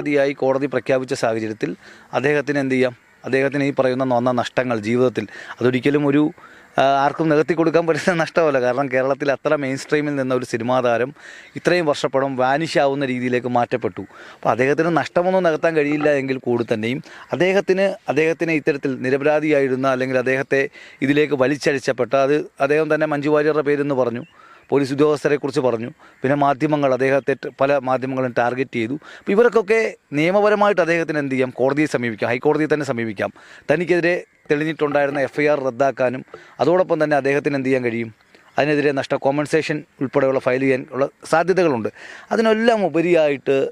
നിരപരാധിയായി കോടതി പ്രഖ്യാപിച്ച സാഹചര്യത്തിൽ അദ്ദേഹത്തിന് എന്ത് ചെയ്യാം? അദ്ദേഹത്തിന് ഈ പറയുന്ന വന്ന നഷ്ടങ്ങൾ ജീവിതത്തിൽ അതൊരിക്കലും ഒരു ആർക്കും നികത്തി കൊടുക്കാൻ പറ്റുന്ന നഷ്ടമല്ല. കാരണം കേരളത്തിൽ അത്ര മെയിൻ സ്ട്രീമിൽ നിന്ന ഒരു സിനിമാ താരം ഇത്രയും വർഷപ്പെടും വാനിഷ് ആവുന്ന രീതിയിലേക്ക് മാറ്റപ്പെട്ടു. അപ്പോൾ അദ്ദേഹത്തിന് നഷ്ടമൊന്നും നികത്താൻ കഴിയില്ല എങ്കിൽ കൂടി തന്നെയും അദ്ദേഹത്തിന് അദ്ദേഹത്തിന് ഇത്തരത്തിൽ നിരപരാധിയായിരുന്ന അല്ലെങ്കിൽ അദ്ദേഹത്തെ ഇതിലേക്ക് വലിച്ചഴിച്ചപ്പെട്ട അത് അദ്ദേഹം തന്നെ മഞ്ജു വാര്യരുടെ പേരെന്ന് പറഞ്ഞു. പോലീസ് ഉദ്യോഗസ്ഥരെ കുറിച്ച് പറഞ്ഞു. പിന്നെ മാധ്യമങ്ങൾ അദ്ദേഹത്തെ പല മാധ്യമങ്ങളും ടാർഗറ്റ് ചെയ്തു. അപ്പോൾ ഇവർക്കൊക്കെ നിയമപരമായിട്ട് അദ്ദേഹത്തിന് എന്ത് ചെയ്യാം? കോടതിയെ സമീപിക്കാം. ഹൈക്കോടതിയെ തന്നെ സമീപിക്കാം. തനിക്കെതിരെ തെളിഞ്ഞിട്ടുണ്ടായിരുന്ന എഫ് ഐ ആർ റദ്ദാക്കാനും അതോടൊപ്പം തന്നെ അദ്ദേഹത്തിന് എന്ത് ചെയ്യാൻ കഴിയും? അതിനെതിരെ നഷ്ട കോമ്പൻസേഷൻ ഉൾപ്പെടെയുള്ള ഫയൽ ചെയ്യാൻ ഉള്ള സാധ്യതകളുണ്ട്. അതിനെല്ലാം ഉപരിയായിട്ട്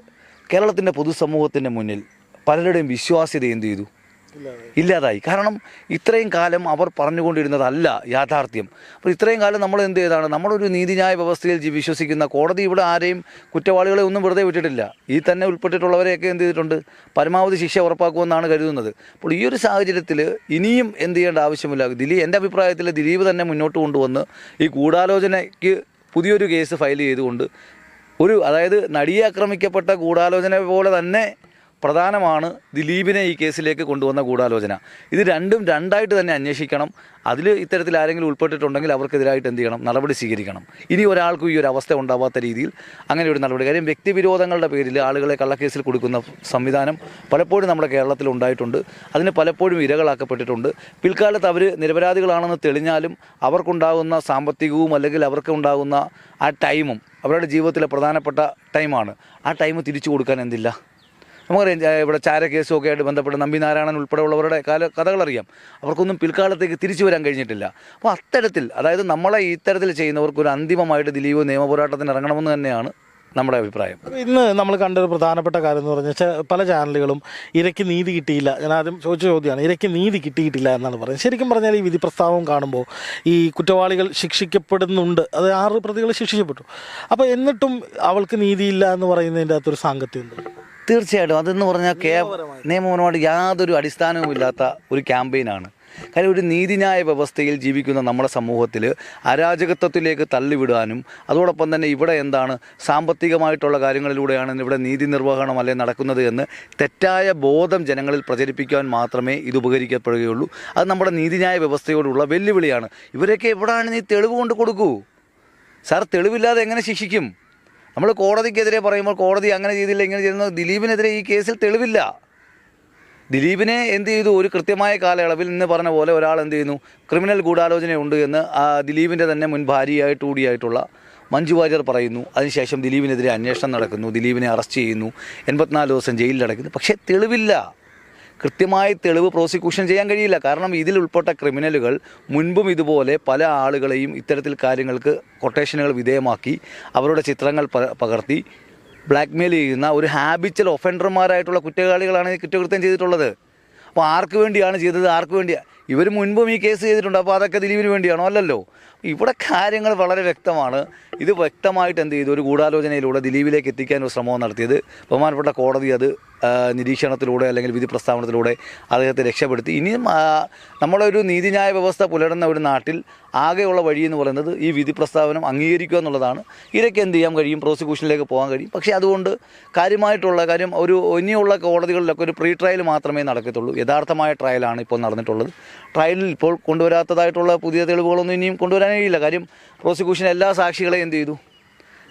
കേരളത്തിന്റെ പൊതുസമൂഹത്തിന്റെ മുന്നിൽ പലരുടെയും വിശ്വാസ്യത എന്ത് ചെയ്തു? ഇല്ലാതായി. കാരണം ഇത്രയും കാലം അവർ പറഞ്ഞുകൊണ്ടിരുന്നതല്ല യാഥാർത്ഥ്യം. അപ്പോൾ ഇത്രയും കാലം നമ്മൾ എന്ത് ചെയ്താണ്? നമ്മളൊരു നീതിന്യായ വ്യവസ്ഥയിൽ വിശ്വസിക്കുന്ന കോടതി ഇവിടെ ആരെയും കുറ്റവാളികളെ ഒന്നും വെറുതെ വിട്ടിട്ടില്ല. ഈ തന്നെ ഉൾപ്പെട്ടിട്ടുള്ളവരെയൊക്കെ എന്ത് ചെയ്തിട്ടുണ്ട്? പരമാവധി ശിക്ഷ ഉറപ്പാക്കുമെന്നാണ് കരുതുന്നത്. അപ്പോൾ ഈ ഒരു സാഹചര്യത്തിൽ ഇനിയും എന്ത് ചെയ്യേണ്ട ആവശ്യമില്ല. ദിലീപ് എന്റെ അഭിപ്രായത്തിൽ ദിലീപ് തന്നെ മുന്നോട്ട് കൊണ്ടുവന്ന് ഈ ഗൂഢാലോചനയ്ക്ക് പുതിയൊരു കേസ് ഫയൽ ചെയ്തുകൊണ്ട് ഒരു അതായത് നടിയെ ആക്രമിക്കപ്പെട്ട ഗൂഢാലോചന പോലെ തന്നെ പ്രധാനമാണ് ദിലീപിനെ ഈ കേസിലേക്ക് കൊണ്ടുവന്ന ഗൂഢാലോചന. ഇത് രണ്ടും രണ്ടായിട്ട് തന്നെ അന്വേഷിക്കണം. അതിൽ ഇത്തരത്തിൽ ആരെങ്കിലും ഉൾപ്പെട്ടിട്ടുണ്ടെങ്കിൽ അവർക്കെതിരായിട്ട് എന്ത് ചെയ്യണം? നടപടി സ്വീകരിക്കണം. ഇനി ഒരാൾക്കും ഈ ഒരു അവസ്ഥ ഉണ്ടാവാത്ത രീതിയിൽ അങ്ങനെ ഒരു നടപടി. കാര്യം വ്യക്തിവിരോധങ്ങളുടെ പേരിൽ ആളുകളെ കള്ളക്കേസിൽ കൊടുക്കുന്ന സംവിധാനം പലപ്പോഴും നമ്മുടെ കേരളത്തിൽ ഉണ്ടായിട്ടുണ്ട്. അതിന് പലപ്പോഴും ഇരകളാക്കപ്പെട്ടിട്ടുണ്ട്. പിൽക്കാലത്ത് അവർ നിരപരാധികളാണെന്ന് തെളിഞ്ഞാലും അവർക്കുണ്ടാകുന്ന സാമ്പത്തികവും അല്ലെങ്കിൽ അവർക്കുണ്ടാകുന്ന ആ ടൈമും അവരുടെ ജീവിതത്തിലെ പ്രധാനപ്പെട്ട ടൈമാണ്. ആ ടൈം തിരിച്ചു കൊടുക്കാൻ എന്തില്ല? നമുക്കറിയാം ഇവിടെ ചാര കേസും ഒക്കെ ആയിട്ട് ബന്ധപ്പെട്ട് നമ്പി നാരായണൻ ഉൾപ്പെടെയുള്ളവരുടെ കാല കഥകളറിയാം. അവർക്കൊന്നും പിൽക്കാലത്തേക്ക് തിരിച്ചു വരാൻ കഴിഞ്ഞിട്ടില്ല. അപ്പോൾ അത്തരത്തിൽ അതായത് നമ്മളെ ഇത്തരത്തിൽ ചെയ്യുന്നവർക്ക് ഒരു അന്തിമമായിട്ട് ദിലീപ് നിയമപോരാട്ടത്തിന് ഇറങ്ങണമെന്ന് തന്നെയാണ് നമ്മുടെ അഭിപ്രായം. ഇന്ന് നമ്മൾ കണ്ട ഒരു പ്രധാനപ്പെട്ട കാര്യം എന്ന് പറഞ്ഞാൽ പല ചാനലുകളും ഇരയ്ക്ക് നീതി കിട്ടിയില്ല. ഞാൻ ആദ്യം ചോദിച്ച ചോദ്യമാണ് ഇരയ്ക്ക് നീതി കിട്ടിയിട്ടില്ല എന്നാണ് പറയുന്നത്. ശരിക്കും പറഞ്ഞാൽ ഈ വിധി പ്രസ്താവം കാണുമ്പോൾ ഈ കുറ്റവാളികൾ ശിക്ഷിക്കപ്പെടുന്നുണ്ട്. അത് ആറ് പ്രതികൾ ശിക്ഷിക്കപ്പെട്ടു. അപ്പോൾ എന്നിട്ടും അവൾക്ക് നീതിയില്ല എന്ന് പറയുന്നതിന്റെ അകത്തൊരു സാങ്കത്യമുണ്ട് തീർച്ചയായിട്ടും അതെന്ന് പറഞ്ഞാൽ കേ നിയമപരമായിട്ട്. യാതൊരു അടിസ്ഥാനവും ഇല്ലാത്ത ഒരു ക്യാമ്പയിനാണ്. കാര്യം ഒരു നീതിന്യായ വ്യവസ്ഥയിൽ ജീവിക്കുന്ന നമ്മുടെ സമൂഹത്തിൽ അരാജകത്വത്തിലേക്ക് തള്ളിവിടാനും അതോടൊപ്പം തന്നെ ഇവിടെ എന്താണ് സാമ്പത്തികമായിട്ടുള്ള കാര്യങ്ങളിലൂടെയാണ് ഇവിടെ നീതി നിർവഹണം അല്ലെ നടക്കുന്നത് എന്ന് തെറ്റായ ബോധം ജനങ്ങളിൽ പ്രചരിപ്പിക്കാൻ മാത്രമേ ഇത് ഉപകരിക്കപ്പെടുകയുള്ളൂ. അത് നമ്മുടെ നീതിന്യായ വ്യവസ്ഥയോടുള്ള വെല്ലുവിളിയാണ്. ഇവരൊക്കെ എവിടെയാണ് നീ തെളിവ് കൊണ്ട് കൊടുക്കൂ? സാർ തെളിവില്ലാതെ എങ്ങനെ ശിക്ഷിക്കും? നമ്മൾ കോടതിക്കെതിരെ പറയുമ്പോൾ കോടതി അങ്ങനെ ചെയ്തില്ല ഇങ്ങനെ ചെയ്യുന്നത് ദിലീപിനെതിരെ ഈ കേസിൽ തെളിവില്ല. ദിലീപിനെ എന്ത് ചെയ്തു? ഒരു കൃത്യമായ കാലയളവിൽ ഇന്ന് പറഞ്ഞ പോലെ ഒരാൾ എന്ത് ചെയ്യുന്നു? ക്രിമിനൽ ഗൂഢാലോചനയുണ്ട് എന്ന് ദിലീപിന്റെ തന്നെ മുൻ ഭാര്യയായിട്ട് കൂടിയായിട്ടുള്ള മഞ്ജു വാര്യർ പറയുന്നു. അതിനുശേഷം ദിലീപിനെതിരെ അന്വേഷണം നടക്കുന്നു. ദിലീപിനെ അറസ്റ്റ് ചെയ്യുന്നു. എൺപത്തിനാല് ദിവസം ജയിലിൽ ജയിലിലടക്കുന്നു പക്ഷേ തെളിവില്ല. കൃത്യമായി തെളിവ് പ്രോസിക്യൂഷൻ ചെയ്യാൻ കഴിയില്ല. കാരണം ഇതിൽ ഉൾപ്പെട്ട ക്രിമിനലുകൾ മുൻപും ഇതുപോലെ പല ആളുകളെയും ഇത്തരത്തിൽ കാര്യങ്ങൾക്ക് കൊട്ടേഷനുകൾ വിധേയമാക്കി അവരുടെ ചിത്രങ്ങൾ പകർത്തി ബ്ലാക്ക്മെയിൽ ചെയ്യുന്ന ഒരു ഹാബിച്വൽ ഒഫൻഡർമാരായിട്ടുള്ള കുറ്റവാളികളാണ് ഈ കുറ്റകൃത്യം ചെയ്തിട്ടുള്ളത്. അപ്പോൾ ആർക്ക് വേണ്ടിയാണ് ചെയ്തത്? ആർക്ക് വേണ്ടിയാണ് ഇവർ മുൻപും ഈ കേസ് ചെയ്തിട്ടുണ്ട്. അപ്പോൾ അതൊക്കെ ദിലീപിന് വേണ്ടിയാണോ അല്ലല്ലോ? ഇവിടെ കാര്യങ്ങൾ വളരെ വ്യക്തമാണ്. ഇത് വ്യക്തമായിട്ട് എന്ത് ചെയ്തു? ഒരു ഗൂഢാലോചനയിലൂടെ ദിലീപിലേക്ക് എത്തിക്കാൻ ഒരു ശ്രമം നടത്തിയത്. ബഹുമാനപ്പെട്ട കോടതി അത് നിരീക്ഷണത്തിലൂടെ അല്ലെങ്കിൽ വിധി പ്രസ്താവനത്തിലൂടെ അദ്ദേഹത്തെ രക്ഷപ്പെടുത്തി. ഇനിയും നമ്മളൊരു നീതിന്യായ വ്യവസ്ഥ പുലരുന്ന ഒരു നാട്ടിൽ ആകെയുള്ള വഴി എന്ന് പറയുന്നത് ഈ വിധി പ്രസ്താവനം അംഗീകരിക്കുക എന്നുള്ളതാണ്. ഇതൊക്കെ എന്ത് ചെയ്യാൻ കഴിയും? പ്രോസിക്യൂഷനിലേക്ക് പോകാൻ കഴിയും. പക്ഷേ അതുകൊണ്ട് കാര്യമായിട്ടുള്ള കാര്യം ഒരു ഇനിയുള്ള കോടതികളിലൊക്കെ ഒരു പ്രീ ട്രയൽ മാത്രമേ നടക്കത്തുള്ളൂ. യഥാർത്ഥമായ ട്രയലാണ് ഇപ്പോൾ നടന്നിട്ടുള്ളത്. ട്രയലിൽ ഇപ്പോൾ കൊണ്ടുവരാത്തതായിട്ടുള്ള പുതിയ തെളിവുകളൊന്നും ഇനിയും കൊണ്ടുവരാൻ കഴിയില്ല കാര്യം പ്രോസിക്യൂഷൻ എല്ലാ സാക്ഷികളെയും എന്ത് ചെയ്തു?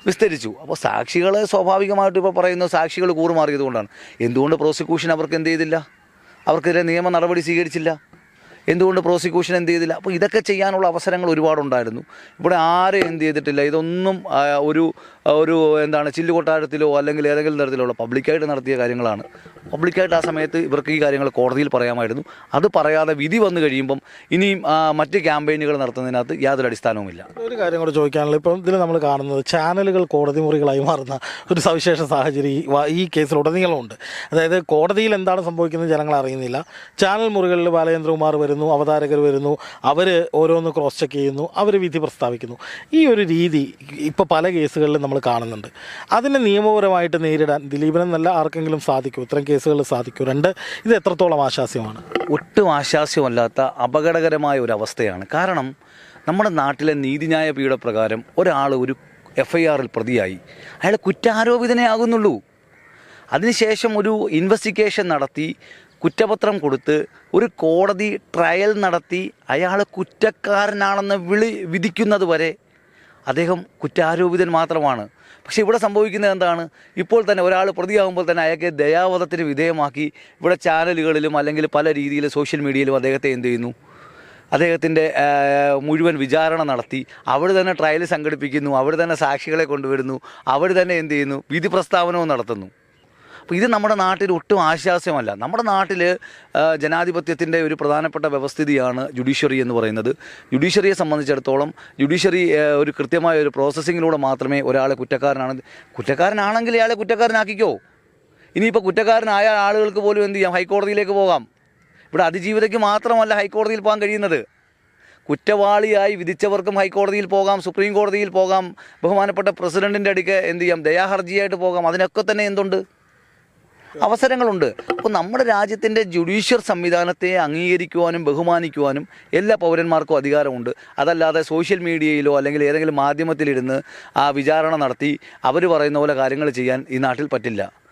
വിസ്തരിച്ചു. അപ്പോൾ സാക്ഷികൾ സ്വാഭാവികമായിട്ട് ഇപ്പോൾ പറയുന്ന സാക്ഷികൾ കൂറുമാറിയതുകൊണ്ടാണ് എന്തുകൊണ്ട് പ്രോസിക്യൂഷൻ അവർക്ക് എന്ത് ചെയ്തില്ല? അവർക്കെതിരെ നിയമ നടപടി സ്വീകരിച്ചില്ല? എന്തുകൊണ്ട് പ്രോസിക്യൂഷൻ എന്ത് ചെയ്തില്ല? അപ്പോൾ ഇതൊക്കെ ചെയ്യാനുള്ള അവസരങ്ങൾ ഒരുപാടുണ്ടായിരുന്നു. ഇവിടെ ആരും എന്ത് ചെയ്തിട്ടില്ല? ഇതൊന്നും ഒരു ഒരു എന്താണ് ചില്ലു കൊട്ടാരത്തിലോ അല്ലെങ്കിൽ ഏതെങ്കിലും തരത്തിലുള്ള പബ്ലിക്കായിട്ട് നടത്തിയ കാര്യങ്ങളാണ്. പബ്ലിക്കായിട്ട് ആ സമയത്ത് ഇവർക്ക് ഈ കാര്യങ്ങൾ കോടതിയിൽ പറയാമായിരുന്നു. അത് പറയാതെ വിധി വന്നു കഴിയുമ്പം ഇനിയും മറ്റ് ക്യാമ്പയിനുകൾ നടത്തുന്നതിനകത്ത് യാതൊരു അടിസ്ഥാനവുമില്ല. ഒരു കാര്യം കൂടെ ചോദിക്കാനുള്ള ഇപ്പം ഇതിൽ നമ്മൾ കാണുന്നത് ചാനലുകൾ കോടതി മുറികളായി മാറുന്ന ഒരു സവിശേഷ സാഹചര്യം ഈ കേസിലുടനീളമുണ്ട് അതായത് കോടതിയിൽ എന്താണ് സംഭവിക്കുന്നത് ജനങ്ങൾ അറിയുന്നില്ല. ചാനൽ മുറികളിൽ ബാലചന്ദ്രകുമാർ വരുന്നു അവതാരകർ വരുന്നു അവർ ഓരോന്ന് ക്രോസ് ചെക്ക് ചെയ്യുന്നു അവർ വിധി പ്രസ്താവിക്കുന്നു. ഈ ഒരു രീതി ഇപ്പോൾ പല കേസുകളിലും നമ്മൾ കാണുന്നുണ്ട്. അതിനെ നിയമപരമായിട്ട് നേരിടാൻ ദിലീപിനെന്നല്ല ആർക്കെങ്കിലും സാധിക്കും? ഇത്തരം കേസുകളിൽ സാധിക്കും. രണ്ട് ഇത് എത്രത്തോളം ആശാസ്യമാണ്? ഒട്ടും ആശാസ്യമല്ലാത്ത അപകടകരമായ ഒരു അവസ്ഥയാണ്. കാരണം നമ്മുടെ നാട്ടിലെ നീതിന്യായ പീഠപ്രകാരം ഒരാൾ ഒരു എഫ് ഐ ആറിൽ പ്രതിയായി. അയാൾ കുറ്റാരോപിതനെ ആകുന്നുള്ളൂ. അതിനുശേഷം ഒരു ഇൻവെസ്റ്റിഗേഷൻ നടത്തി കുറ്റപത്രം കൊടുത്ത് ഒരു കോടതി ട്രയൽ നടത്തി അയാൾ കുറ്റക്കാരനാണെന്ന് വിളി വിധിക്കുന്നത് വരെ അദ്ദേഹം കുറ്റാരോപിതൻ മാത്രമാണ്. പക്ഷേ ഇവിടെ സംഭവിക്കുന്നത് എന്താണ്? ഇപ്പോൾ തന്നെ ഒരാൾ പ്രതിയാകുമ്പോൾ തന്നെ അയാൾക്ക് ദയാവധത്തിന് വിധേയമാക്കി ഇവിടെ ചാനലുകളിലും അല്ലെങ്കിൽ പല രീതിയിൽ സോഷ്യൽ മീഡിയയിലും അദ്ദേഹത്തെ എന്ത് ചെയ്യുന്നു? അദ്ദേഹത്തിന്റെ മുഴുവൻ വിചാരണ നടത്തി. അവിടെ തന്നെ ട്രയൽ സംഘടിപ്പിക്കുന്നു അവിടെ തന്നെ സാക്ഷികളെ കൊണ്ടുവരുന്നു അവിടെ തന്നെ എന്ത് ചെയ്യുന്നു? വിധി പ്രസ്താവനവും നടത്തുന്നു. അപ്പോൾ ഇത് നമ്മുടെ നാട്ടിൽ ഒട്ടും ആശ്വാസ്യമല്ല. നമ്മുടെ നാട്ടിൽ ജനാധിപത്യത്തിന്റെ ഒരു പ്രധാനപ്പെട്ട വ്യവസ്ഥിതിയാണ് ജുഡീഷ്യറി എന്ന് പറയുന്നത്. ജുഡീഷ്യറിയെ സംബന്ധിച്ചിടത്തോളം ജുഡീഷ്യറി ഒരു കൃത്യമായ ഒരു പ്രോസസ്സിങ്ങിലൂടെ മാത്രമേ ഒരാളെ കുറ്റക്കാരനാണ്. കുറ്റക്കാരനാണെങ്കിൽ ഇയാളെ കുറ്റക്കാരനാക്കിക്കോ. ഇനിയിപ്പോൾ കുറ്റക്കാരനായ ആളുകൾക്ക് പോലും എന്ത് ചെയ്യാം? ഹൈക്കോടതിയിലേക്ക് പോകാം. ഇവിടെ അതിജീവിതയ്ക്ക് മാത്രമല്ല ഹൈക്കോടതിയിൽ പോകാൻ കഴിയുന്നത്. കുറ്റവാളിയായി വിധിച്ചവർക്കും ഹൈക്കോടതിയിൽ പോകാം സുപ്രീം കോടതിയിൽ പോകാം ബഹുമാനപ്പെട്ട പ്രസിഡന്റിന്റെ അടുക്ക് എന്ത് ചെയ്യാം? ദയാഹർജിയായിട്ട് പോകാം. അതിനൊക്കെ തന്നെ എന്തുണ്ട്? അവസരങ്ങളുണ്ട്. അപ്പോൾ നമ്മുടെ രാജ്യത്തിന്റെ ജുഡീഷ്യൽ സംവിധാനത്തെ അംഗീകരിക്കുവാനും ബഹുമാനിക്കുവാനും എല്ലാ പൗരന്മാർക്കും അധികാരമുണ്ട്. അതല്ലാതെ സോഷ്യൽ മീഡിയയിലോ അല്ലെങ്കിൽ ഏതെങ്കിലും മാധ്യമത്തിലിരുന്ന് ആ വിചാരണ നടത്തി അവർ പറയുന്ന പോലെ കാര്യങ്ങൾ ചെയ്യാൻ ഈ നാട്ടിൽ പറ്റില്ല.